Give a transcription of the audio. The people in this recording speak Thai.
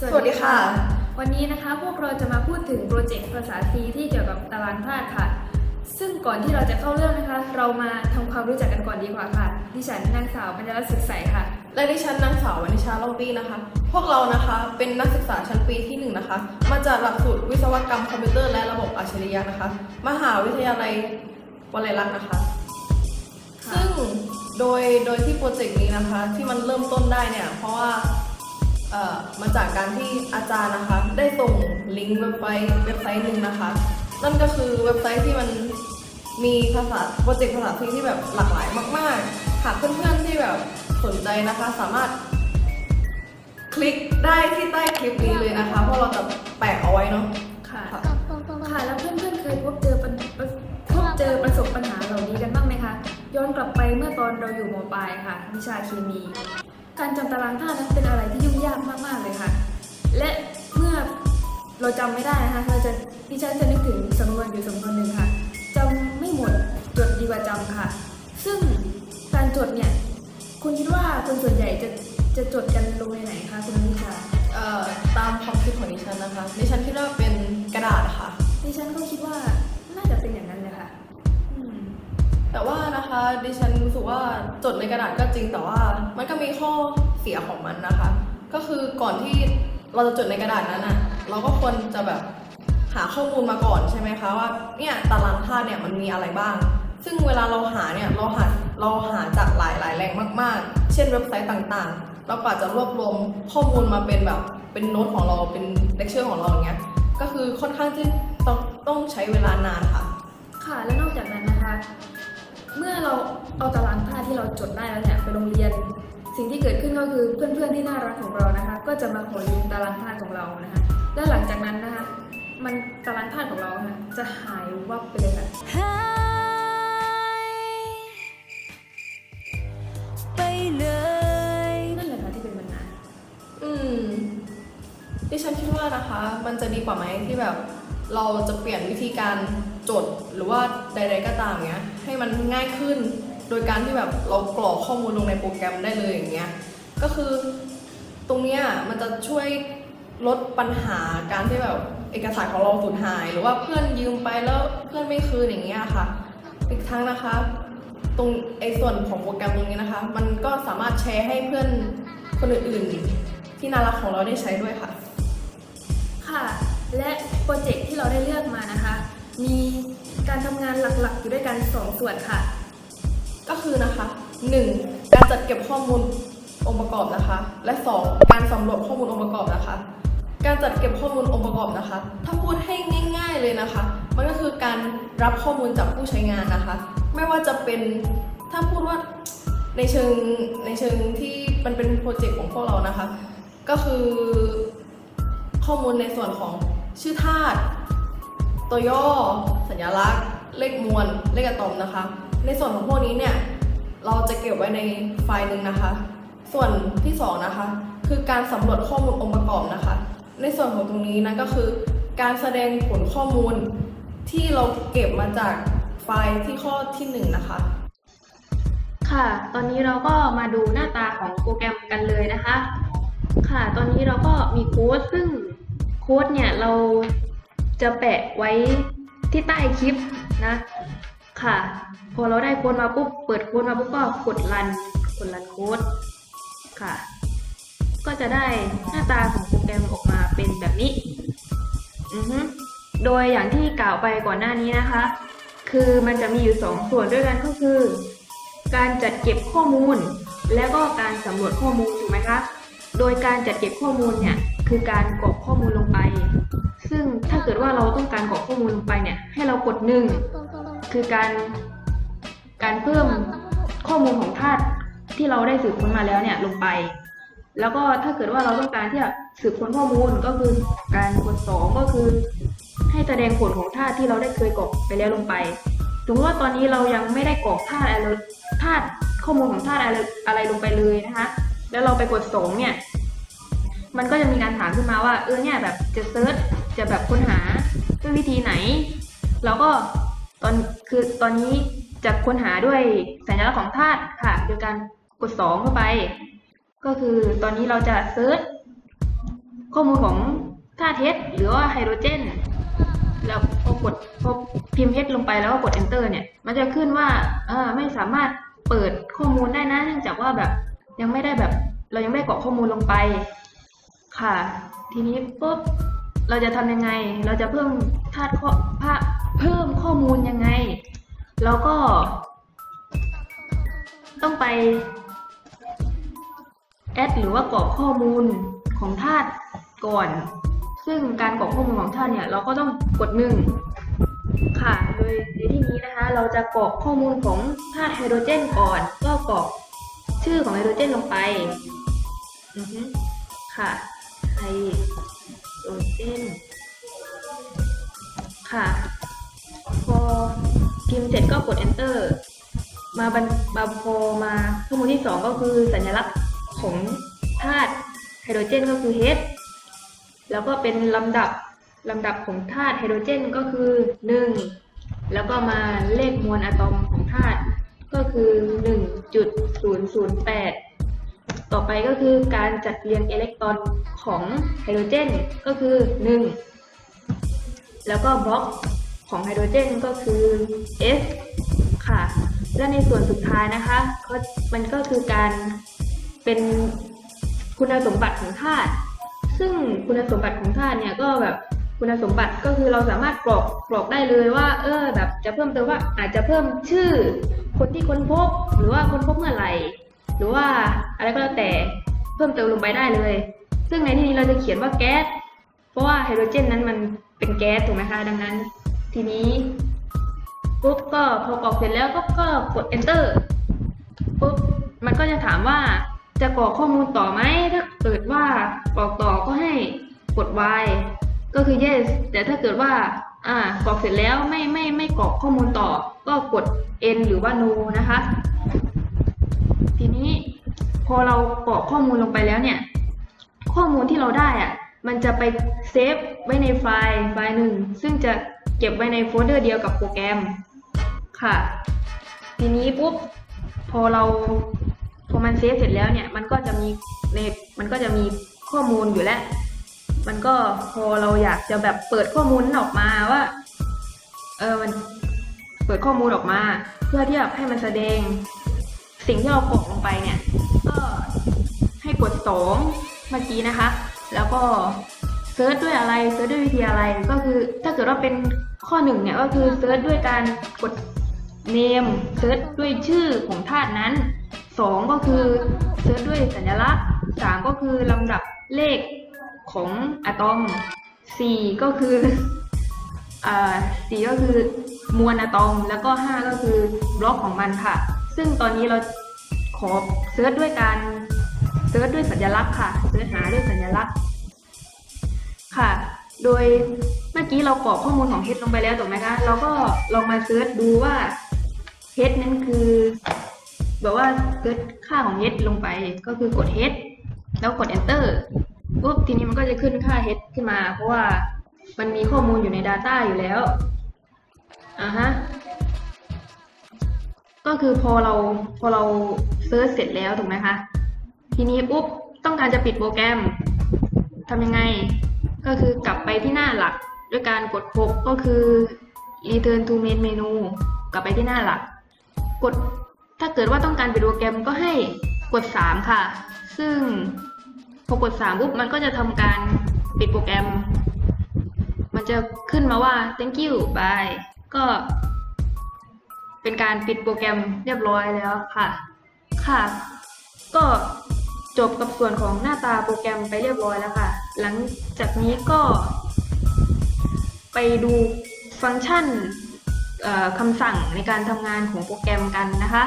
สวัสดีค่ะ วันนี้นะคะพวกเราจะมาพูดถึงโปรเจกต์ภาษาทีที่เกี่ยวกับตารางธาตุค่ะ ซึ่งก่อนที่เราจะเข้าเรื่องนะคะ เรามาทำความรู้จักกันก่อนดีกว่าค่ะดิฉันนางสาวบรรยรัตน์ศึกใสค่ะ และดิฉันนางสาววนิชาโลตี้นะคะ พวกเรานะคะเป็นนักศึกษาชั้นปีที่หนึ่งนะคะมาจากหลักสูตรวิศวกรรมคอมพิวเตอร์และระบบอัจฉริยะนะคะ มหาวิทยาลัยวลัยลักษณ์นะคะค่ะซึ่งโดยโดยที่โปรเจกต์นี้นะคะที่มันเริ่มต้นได้เนี่ยเพราะว่าเอ่อ มาจากการที่อาจารย์นะคะ ได้ส่งลิงก์เว็บไซต์เว็บไซต์หนึ่งนะคะ นั่นก็คือเว็บไซต์ที่มันมีภาษาโปรเจกต์ภาษาทีที่แบบหลากหลายมาก ๆ หากเพื่อนๆที่แบบสนใจนะคะ สามารถคลิกได้ที่ใต้คลิปนี้เลยนะคะ เพราะเราจะแปะเอาไว้เนาะค่ะค่ะค่ะแล้วเพื่อนๆเคยพบเจอปัญพบเจอประสบปัญหาเหล่านี้กันบ้างไหมคะ ย้อนกลับไปเมื่อตอนเราอยู่มปลายค่ะ วิชาเคมี การจำตารางธาตุนั้นเป็นอะไรที่ยุ่งยากมากๆเลยค่ะ และเมื่อเราจำไม่ได้นะคะเราจะดิฉันจะนึกถึงสำนวนอยู่สำนวนหนึ่งค่ะจำไม่หมดจดดีกว่าจำค่ะ ซึ่งการจดเนี่ยคุณคิดว่าคนส่วนใหญ่จะจะจดกันลงในไหนคะคุณนิชาเอ่อตามความคิดของดิฉันนะคะดิฉันคิดว่าเป็นกระดาษค่ะดิฉันก็คิดว่าน่าจะเป็นอย่างนั้นเลยค่ะอืมแต่ว่า นะคะดิฉันรู้สึกว่าจดในกระดาษก็จริงแต่ว่า มันก็มีข้อเสียของมันนะคะ ก็คือก่อนที่เราจะจดในกระดาษนั้นอะเราก็ควรจะแบบหาข้อมูลมาก่อนใช่ไหมคะว่าเนี่ยตารางธาตุเนี่ยมันมีอะไรบ้าง ซึ่งเวลาเราหาเนี่ยเราหาเราหาจากหลายหลายแหล่งมาก ๆ เช่นเว็บไซต์ต่างๆ เรากว่าจะรวบรวมข้อมูลมาเป็นแบบเป็นโน้ตของเราเป็นเลคเชอร์ของเราอย่างเงี้ยก็คือค่อนข้างที่ต้องต้องใช้เวลานานค่ะ ค่ะและนอกจากนั้นนะคะ เมื่อเราเอาตารางธาตุที่เราจดได้แล้วเนี่ยไปโรงเรียน สิ่งที่เกิดขึ้นก็คือเพื่อนๆที่น่ารักของเรานะคะ ก็จะมาขอยืมตารางธาตุของเรานะคะและหลังจากนั้นนะคะ มันตารางธาตุของเราค่ะจะหายวับไปเลยค่ะหายไปเลยนั่นแหละค่ะที่เป็นปัญหาอืมดิฉันคิดว่านะคะ มันจะดีกว่าไหมที่แบบ เราจะเปลี่ยนวิธีการจดหรือว่าใด ๆก็ตามเงี้ยให้มันง่ายขึ้น โดยการที่แบบเรากรอกข้อมูลลงในโปรแกรมได้เลยอย่างเงี้ยก็คือตรงเนี้ยมันจะช่วยลดปัญหาการที่แบบเอกสารของเราสูญหาย หรือว่าเพื่อนยืมไปแล้วเพื่อนไม่คืนอย่างเงี้ยค่ะ อีกทั้งนะคะตรงไอ้ส่วนของโปรแกรมตรงนี้นะคะ มันก็สามารถแชร์ให้เพื่อนคนอื่นๆที่น่ารักของเราได้ใช้ด้วยค่ะ ค่ะ และโปรเจกต์ที่เราได้เลือกมานะคะ มีการทำงานหลักๆ อยู่ด้วยกันสองส่วนค่ะ ก็คือนะคะ 1. การจัดเก็บข้อมูลองค์ประกอบนะคะ และ 2. การสำรวจข้อมูลองค์ประกอบนะคะ การจัดเก็บข้อมูลองค์ประกอบนะคะ ถ้าพูดให้ง่าย ๆเลยนะคะ มันก็คือการรับข้อมูลจากผู้ใช้งานนะคะ ไม่ว่าจะเป็นถ้าพูดว่าในเชิงในเชิงที่มันเป็นโปรเจกต์ของพวกเรานะคะ ก็คือข้อมูลในส่วนของ ชื่อธาตุตัวย่อ สัญลักษณ์ เลขมวล เลขอะตอมนะคะ ในส่วนของพวกนี้เนี่ย เราจะเก็บไว้ในไฟล์หนึ่งนะคะ ส่วนที่สองนะคะ คือการสำรวจข้อมูลองค์ประกอบนะคะ ในส่วนของตรงนี้นะก็คือ การแสดงผลข้อมูลที่เราเก็บมาจากไฟล์ที่ข้อที่หนึ่งนะคะ ค่ะ ตอนนี้เราก็มาดูหน้าตาของโปรแกรมกันเลยนะคะ ค่ะ ตอนนี้เราก็มีโค้ดซึ่ง ค้ดเนี่ยเราจะแปะไว้ที่ใต้คลิปนะ ค่ะ พอเราได้โค้ดมาปุ๊บ เปิดโค้ดมาปุ๊บก็กดรัน กดรันโค้ด ค่ะ ก็จะได้หน้าตาของโปรแกรมออกมาเป็นแบบนี้ อือฮึโดยอย่างที่กล่าวไปก่อนหน้านี้นะคะ คือมันจะมีอยู่สองส่วนด้วยกันก็คือ การจัดเก็บข้อมูล และก็การสำรวจข้อมูลถูกไหมคะ โดยการจัดเก็บข้อมูลเนี่ยคือการกรอกข้อมูลลง ถ้าเกิดว่าเราต้องการกรอกข้อมูลลงไปเนี่ย ให้เรากดหนึ่งคือการการเพิ่มข้อมูลของธาตุที่เราได้สืบค้นมาแล้วเนี่ยลงไป แล้วก็ถ้าเกิดว่าเราต้องการที่จะสืบค้นข้อมูลก็คือการกดสองก็คือ ให้แสดงผลของธาตุที่เราได้เคยกรอกไปแล้วลงไปสมมติว่าตอนนี้เรายังไม่ได้กรอกธาตุอะไรธาตุข้อมูลของธาตุอะไรอะไรลงไปเลยนะคะ แล้วเราไปกดสองเนี่ย มันก็จะมีการถามขึ้นมาว่าเออเนี่ยแบบจะเซิร์ช จะแบบค้นหาด้วยวิธีไหน เราก็ตอนคือตอนนี้จะค้นหาด้วยสัญลักษณ์ของธาตุค่ะ โดยการกดสองเข้าไป ก็คือตอนนี้เราจะเซิร์ชข้อมูลของธาตุ H หรือว่าไฮโดรเจนแล้วพอกดพอพิมพ์ H ลงไปแล้วก็กด enter เนี่ย มันจะขึ้นว่าเออไม่สามารถเปิดข้อมูลได้นะเนื่องจากว่าแบบยังไม่ได้แบบ เรายังไม่ได้กรอกข้อมูลลงไป ค่ะ ทีนี้ปุ๊บ เราจะทำยังไง เราจะเพิ่มธาตุข้อภาเพิ่มข้อมูลยังไงเราก็ ต้องไปแอดหรือว่ากรอกข้อมูลของธาตุก่อน ซึ่งการกรอกข้อมูลของธาตุเนี่ย เราก็ต้องกดหนึ่งค่ะ โดยในที่นี้นะคะ เราจะกรอกข้อมูลของธาตุไฮโดรเจนก่อน ก็กรอกชื่อของไฮโดรเจนลงไปอือค่ะไฮ โดรเจนค่ะ พอพิมพ์เสร็จก็กด enter มาบันมาพอมาข้อมูลที่สองก็คือสัญลักษณ์ของธาตุไฮโดรเจนก็คือ H แล้วก็เป็นลำดับลำดับของธาตุไฮโดรเจนก็คือ 1 แล้วก็มาเลขมวลอะตอมของธาตุก็คือ 1.008 ต่อไปก็คือการจัดเรียงอิเล็กตรอนของไฮโดรเจนก็คือ 1 แล้วก็บล็อกของไฮโดรเจนก็คือ S ค่ะ และในส่วนสุดท้ายนะคะก็มันก็คือการเป็นคุณสมบัติของธาตุซึ่งคุณสมบัติของธาตุเนี่ยก็แบบคุณสมบัติก็คือเราสามารถกรอกกรอกได้เลยว่า เออแบบจะเพิ่มเติมว่าอาจจะเพิ่มชื่อ คนที่ค้นพบหรือว่าค้นพบเมื่อไหร่ หรือว่าอะไรก็แล้วแต่เพิ่มเติมลงไปได้เลย ซึ่งในที่นี้เราจะเขียนว่าแก๊ส เพราะว่าไฮโดรเจนนั้นมันเป็นแก๊สถูกไหมคะ ดังนั้น ทีนี้ปุ๊บก็พอกรอกเสร็จแล้วก็ก็กด enter ปุ๊บมันก็จะถามว่าจะกรอกข้อมูลต่อไหมถ้าเกิดว่ากรอกต่อก็ให้กด y ก็คือ yes แต่ถ้าเกิดว่าอ่ากรอกเสร็จแล้วไม่ไม่ไม่กรอกข้อมูลต่อ ก็กด n หรือว่า no นะคะ พอเรากรอกข้อมูลลงไปแล้วเนี่ย ข้อมูลที่เราได้อะมันจะไปเซฟไว้ในไฟล์ไฟล์หนึ่ง ซึ่งจะเก็บไว้ในโฟลเดอร์เดียวกับโปรแกรมค่ะ ทีนี้ปุ๊บพอเราพอมันเซฟเสร็จแล้วเนี่ย มันก็จะมีในมันก็จะมีข้อมูลอยู่แล้ว มันก็พอเราอยากจะแบบเปิดข้อมูลนั้นออกมาว่า เออมันเปิดข้อมูลออกมา เพื่อที่จะให้มันแสดง สิ่งที่เรากรอกลงไปเนี่ยก็ให้กดสองเมื่อกี้นะคะ แล้วก็เซิร์ชด้วยอะไรเซิร์ชด้วยวิธีอะไรก็คือถ้าเกิดว่าเป็นข้อหนึ่งเนี่ยก็คือเซิร์ชด้วยการกด name เซิร์ชด้วยชื่อของธาตุนั้นสองก็คือเซิร์ชด้วยสัญลักษณ์สามก็คือลำดับเลขของอะตอมสี่ก็คืออ่าสี่ก็คือมวลอะตอม แล้วก็ห้าก็คือบล็อกของมันค่ะ ซึ่งตอนนี้เราขอเซิร์ชด้วยการเซิร์ชด้วยสัญลักษณ์ค่ะเซิร์ชหาด้วยสัญลักษณ์ค่ะ โดยเมื่อกี้เรากรอกข้อมูลของ H ลงไปแล้วถูกไหมคะ เราก็ลองมาเซิร์ชดูว่า H นั้นคือแบบว่าเซิร์ชค่าของ H ลงไปก็คือกด H แล้วกด enter ปุ๊บทีนี้มันก็จะขึ้นค่า H ขึ้นมา เพราะว่ามันมีข้อมูลอยู่ใน Data อยู่แล้วอ่าฮะ ก็คือพอเราพอเราเซิร์ชเสร็จแล้วถูกไหมคะ ทีนี้ปุ๊บต้องการจะปิดโปรแกรมทำยังไง ก็คือกลับไปที่หน้าหลัก ด้วยการกด 6 ก็คือ return to main menu กลับไปที่หน้าหลัก กดถ้าเกิดว่าต้องการปิดโปรแกรมก็ให้กด 3 ค่ะ ซึ่งพอกด 3 ปุ๊บมันก็จะทำการปิดโปรแกรม มันจะขึ้นมาว่า thank you bye ก็ เป็นการปิดโปรแกรมเรียบร้อยแล้วค่ะ ค่ะ ก็จบกับส่วนของหน้าตาโปรแกรมไปเรียบร้อยแล้วค่ะ หลังจากนี้ก็ ไปดูฟังก์ชันคำสั่งในการทำงานของโปรแกรมกันนะคะ